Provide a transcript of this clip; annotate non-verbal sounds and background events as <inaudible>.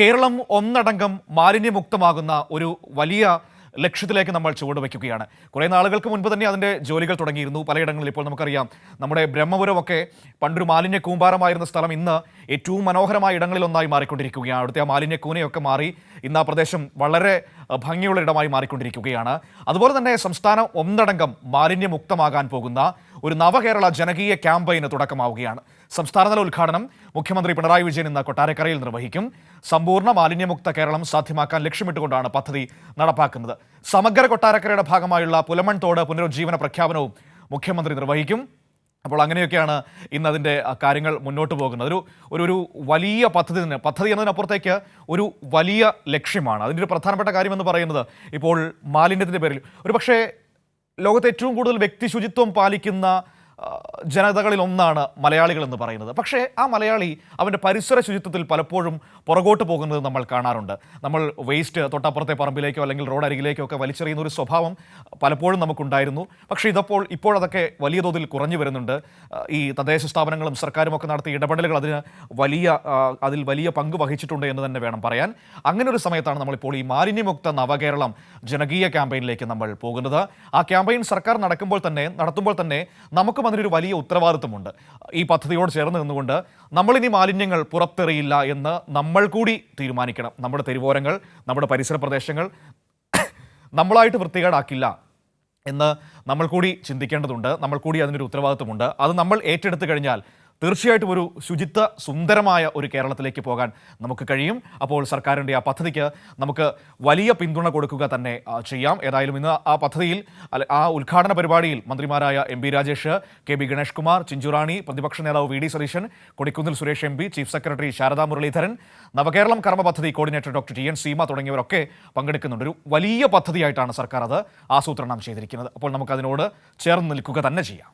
കേരളം ഒന്നടങ്കം മാലിന്യമുക്തമാകുന്ന ഒരു വലിയ ലക്ഷ്യത്തിലേക്ക് നമ്മൾ ചുവടുവെക്കുകയാണ് കുറേ നാളുകൾക്ക് മുൻപ് തന്നെ അതിന്റെ ജോലികൾ തുടങ്ങിയിരുന്നു. പലയിടങ്ങളിൽ ഇപ്പോൾ നമുക്കറിയാം നമ്മുടെ ബ്രഹ്മപുരമൊക്കെ പണ്ടൊരു മാലിന്യ കൂമ്പാരമായിരുന്ന സ്ഥലം ഇന്ന് ഏറ്റവും മനോഹരമായ ഇടങ്ങളിലൊന്നായി മാറിക്കൊണ്ടിരിക്കുകയാണ്. അവിടുത്തെ ആ മാലിന്യക്കൂനയൊക്കെ മാറി ഇന്ന് ആ പ്രദേശം വളരെ ഭംഗിയുള്ള ഇടമായി മാറിക്കൊണ്ടിരിക്കുകയാണ്. അതുപോലെ തന്നെ സംസ്ഥാനം ഒന്നടങ്കം മാലിന്യമുക്തമാകാൻ പോകുന്ന ഒരു നവകേരള ജനകീയ ക്യാമ്പയിന് തുടക്കമാവുകയാണ്. സംസ്ഥാനതല ഉദ്ഘാടനം മുഖ്യമന്ത്രി പിണറായി വിജയൻ ഇന്ന് കൊട്ടാരക്കരയിൽ നിർവഹിക്കും. സമ്പൂർണ മാലിന്യമുക്ത കേരളം സാധ്യമാക്കാൻ ലക്ഷ്യമിട്ടുകൊണ്ടാണ് പദ്ധതി നടപ്പാക്കുന്നത്. സമഗ്ര കൊട്ടാരക്കരയുടെ ഭാഗമായുള്ള പുലമൺ തോട് പുനരുജ്ജീവന പ്രഖ്യാപനവും മുഖ്യമന്ത്രി നിർവഹിക്കും. അപ്പോൾ അങ്ങനെയൊക്കെയാണ് ഇന്ന് അതിന്റെ കാര്യങ്ങൾ മുന്നോട്ട് പോകുന്നത്. ഒരു ഒരു വലിയ പദ്ധതി തന്നെ പദ്ധതി എന്നതിനപ്പുറത്തേക്ക് ഒരു വലിയ ലക്ഷ്യമാണ്. അതിന്റെ ഒരു പ്രധാനപ്പെട്ട കാര്യമെന്ന് പറയുന്നത് ഇപ്പോൾ മാലിന്യത്തിന്റെ പേരിൽ. ഒരു പക്ഷേ ലോകത്തെ ഏറ്റവും കൂടുതൽ വ്യക്തി ശുചിത്വം പാലിക്കുന്ന ജനതകളിൽ ഒന്നാണ് മലയാളികൾ എന്ന് പറയുന്നത്. പക്ഷേ ആ മലയാളി അവന്റെ പരിസര ശുചിത്വത്തിൽ പലപ്പോഴും പുറകോട്ട് പോകുന്നത് നമ്മൾ കാണാറുണ്ട്. നമ്മൾ വേസ്റ്റ് തൊട്ടപ്പുറത്തെ പറമ്പിലേക്കോ അല്ലെങ്കിൽ റോഡ് അരികിലേക്കോ ഒക്കെ വലിച്ചെറിയുന്ന ഒരു സ്വഭാവം പലപ്പോഴും നമുക്കുണ്ടായിരുന്നു. പക്ഷേ ഇതപ്പോൾ ഇപ്പോഴതൊക്കെ വലിയ തോതിൽ കുറഞ്ഞു വരുന്നുണ്ട്. ഈ തദ്ദേശ സ്ഥാപനങ്ങളും സർക്കാരും ഒക്കെ നടത്തിയ ഇടപെടലുകൾ അതിന് വലിയ അതിൽ വലിയ പങ്ക് വഹിച്ചിട്ടുണ്ട് എന്ന് തന്നെ വേണം പറയാൻ. അങ്ങനെ ഒരു സമയത്താണ് നമ്മളിപ്പോൾ ഈ മാലിന്യമുക്ത നവകേരളം ജനകീയ ക്യാമ്പയിനിലേക്ക് നമ്മൾ പോകുന്നത്. ആ ക്യാമ്പയിൻ സർക്കാർ നടക്കുമ്പോൾ തന്നെ നടത്തുമ്പോൾ തന്നെ നമുക്കും അതിനൊരു വലിയ ഉത്തരവാദിത്വമുണ്ട്. ഈ പദ്ധതിയോട് ചേർന്ന് നിന്നുകൊണ്ട് നമ്മളിനി മാലിന്യങ്ങൾ പുറത്തെറിയില്ല എന്ന് നമ്മൾ കൂടി തീരുമാനിക്കണം. നമ്മുടെ തെരുവോരങ്ങൾ നമ്മുടെ പരിസര പ്രദേശങ്ങൾ <coughs> നമ്മളായിട്ട് വൃത്തികേടാക്കില്ല എന്ന് നമ്മൾ കൂടി ചിന്തിക്കേണ്ടതുണ്ട്. നമ്മൾ കൂടി അതിനൊരു ഉത്തരവാദിത്വമുണ്ട്. അത് നമ്മൾ ഏറ്റെടുത്തു കഴിഞ്ഞാൽ തീർച്ചയായിട്ടും ഒരു ശുചിത്വ സുന്ദരമായ ഒരു കേരളത്തിലേക്ക് പോകാൻ നമുക്ക് കഴിയും. അപ്പോൾ സർക്കാരിന്റെ ആ പദ്ധതിക്ക് നമുക്ക് വലിയ പിന്തുണ കൊടുക്കുക തന്നെ ചെയ്യാം. ഏതായാലും ഇന്ന് ആ പദ്ധതിയിൽ ആ ഉദ്ഘാടന പരിപാടിയിൽ മന്ത്രിമാരായ M B Rajesh K B Ganesh Kumar Chinchurani പ്രതിപക്ഷ നേതാവ് V D Satheesan Kodikunnil Suresh M P chief secretary Sharada Muraleedharan Navakeralam കർമ്മ പദ്ധതി coordinator doctor T N Seema തുടങ്ങിയവരൊക്കെ പങ്കെടുക്കുന്നുണ്ട്. ഒരു വലിയ പദ്ധതിയായിട്ടാണ് സർക്കാർ അത് ആസൂത്രണം ചെയ്തിരിക്കുന്നത്. അപ്പോൾ നമുക്കതിനോട് ചേർന്ന് നിൽക്കുക തന്നെ ചെയ്യാം.